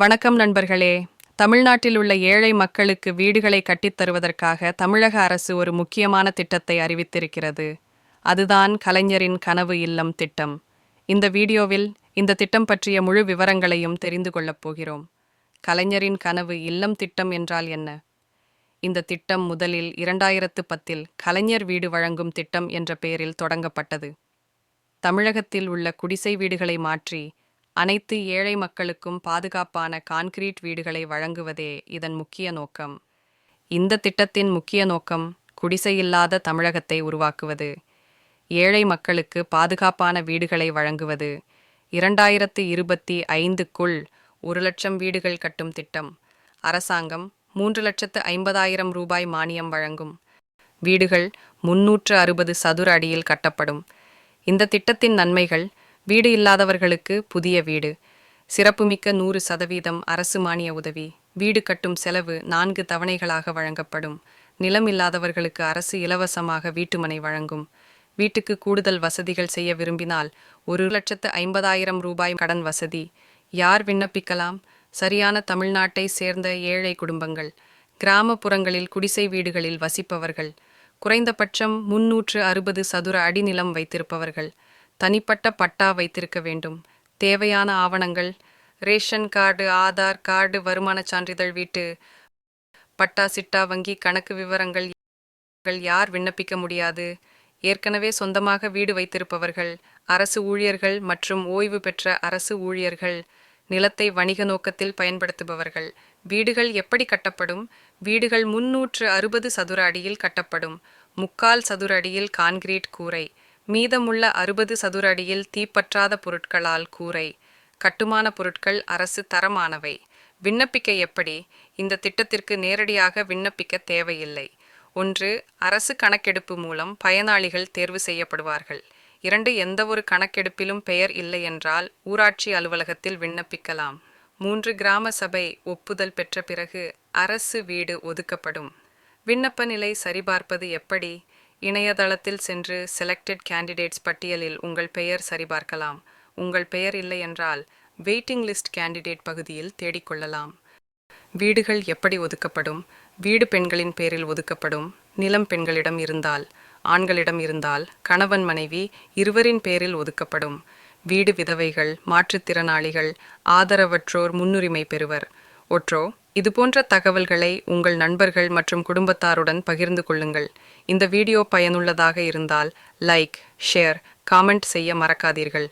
வணக்கம் நண்பர்களே. தமிழ்நாட்டில் உள்ள ஏழை மக்களுக்கு வீடுகளை கட்டித்தருவதற்காக தமிழக அரசு ஒரு முக்கியமான திட்டத்தை அறிவித்திருக்கிறது. அதுதான் கலைஞரின் கனவு இல்லம் திட்டம். இந்த வீடியோவில் இந்த திட்டம் பற்றிய முழு விவரங்களையும் தெரிந்து கொள்ளப் போகிறோம். கலைஞரின் கனவு இல்லம் திட்டம் என்றால் என்ன? இந்த திட்டம் முதலில் இரண்டாயிரத்து பத்தில் கலைஞர் வீடு வழங்கும் திட்டம் என்ற பெயரில் தொடங்கப்பட்டது. தமிழகத்தில் உள்ள குடிசை வீடுகளை மாற்றி அனைத்து ஏழை மக்களுக்கும் பாதுகாப்பான கான்கிரீட் வீடுகளை வழங்குவதே இதன் முக்கிய நோக்கம். இந்த திட்டத்தின் முக்கிய நோக்கம் குடிசையில்லாத தமிழகத்தை உருவாக்குவது. ஏழை மக்களுக்கு பாதுகாப்பான வீடுகளை வழங்குவது. இரண்டாயிரத்து இருபத்தி ஐந்துக்குள் ஒரு லட்சம் வீடுகள் கட்டும் திட்டம். அரசாங்கம் மூன்று லட்சத்து ஐம்பதாயிரம் ரூபாய் மானியம் வழங்கும். வீடுகள் முன்னூற்று அறுபது சதுர அடியில் கட்டப்படும். இந்த திட்டத்தின் நன்மைகள் வீடு இல்லாதவர்களுக்கு புதிய வீடு. சிறப்புமிக்க நூறு சதவீதம் அரசு மானிய உதவி. வீடு கட்டும் செலவு நான்கு தவணைகளாக வழங்கப்படும். நிலம் இல்லாதவர்களுக்கு அரசு இலவசமாக வீட்டுமனை வழங்கும். வீட்டுக்கு கூடுதல் வசதிகள் செய்ய விரும்பினால் ஒரு லட்சத்து ஐம்பதாயிரம் ரூபாய் கடன் வசதி. யார் விண்ணப்பிக்கலாம்? சரியான தமிழ்நாட்டை சேர்ந்த ஏழை குடும்பங்கள். கிராமப்புறங்களில் குடிசை வீடுகளில் வசிப்பவர்கள். குறைந்தபட்சம் முன்னூற்று அறுபது சதுர அடி நிலம் வைத்திருப்பவர்கள். தனிப்பட்ட பட்டா வைத்திருக்க வேண்டும். தேவையான ஆவணங்கள் ரேஷன் கார்டு ஆதார் கார்டு வருமானச் சான்றிதழ் வீட்டு பட்டா சிட்டா வங்கி கணக்கு விவரங்கள் யார் விண்ணப்பிக்க முடியாது. ஏற்கனவே சொந்தமாக வீடு வைத்திருப்பவர்கள் அரசு ஊழியர்கள் மற்றும் ஓய்வு பெற்ற அரசு ஊழியர்கள் நிலத்தை வணிக நோக்கத்தில் பயன்படுத்துபவர்கள். வீடுகள் எப்படி கட்டப்படும்? வீடுகள் முன்னூற்று அறுபது சதுர அடியில் கட்டப்படும். முக்கால் சதுர அடியில் கான்கிரீட் கூரை. மீதமுள்ள அறுபது சதுர அடியில் தீப்பற்றாத பொருட்களால் கூரை கட்டுமான பொருட்கள் அரசு தரமானவை. விண்ணப்பிக்க எப்படி? இந்த திட்டத்திற்கு நேரடியாக விண்ணப்பிக்க தேவையில்லை. ஒன்று அரசு கணக்கெடுப்பு மூலம் பயனாளிகள் தேர்வு செய்யப்படுவார்கள். இரண்டு எந்தவொரு கணக்கெடுப்பிலும் பெயர் இல்லை என்றால் ஊராட்சி அலுவலகத்தில் விண்ணப்பிக்கலாம். மூன்று கிராம சபை ஒப்புதல் பெற்ற பிறகு அரசு வீடு ஒதுக்கப்படும். விண்ணப்ப நிலை சரிபார்ப்பது எப்படி? இணையதளத்தில் சென்று செலக்டட் கேண்டிடேட்ஸ் பட்டியலில் உங்கள் பெயர் சரிபார்க்கலாம். உங்கள் பெயர் இல்லை என்றால் வெயிட்டிங் லிஸ்ட் கேண்டிடேட் பகுதியில் தேடிக்கொள்ளலாம் வீடுகள் எப்படி ஒதுக்கப்படும்? வீடு பெண்களின் பேரில் ஒதுக்கப்படும். நிலம் பெண்களிடம் இருந்தால் ஆண்களிடம் இருந்தால் கணவன் மனைவி இருவரின் பேரில் ஒதுக்கப்படும். வீடு விதவைகள் மாற்றுத்திறனாளிகள் ஆதரவற்றோர் முன்னுரிமை பெறுவர். ஒற்றோ இதுபோன்ற தகவல்களை உங்கள் நண்பர்கள் மற்றும் குடும்பத்தாருடன் பகிர்ந்து கொள்ளுங்கள். இந்த வீடியோ பயனுள்ளதாக இருந்தால் லைக் ஷேர் காமெண்ட் செய்ய மறக்காதீர்கள்.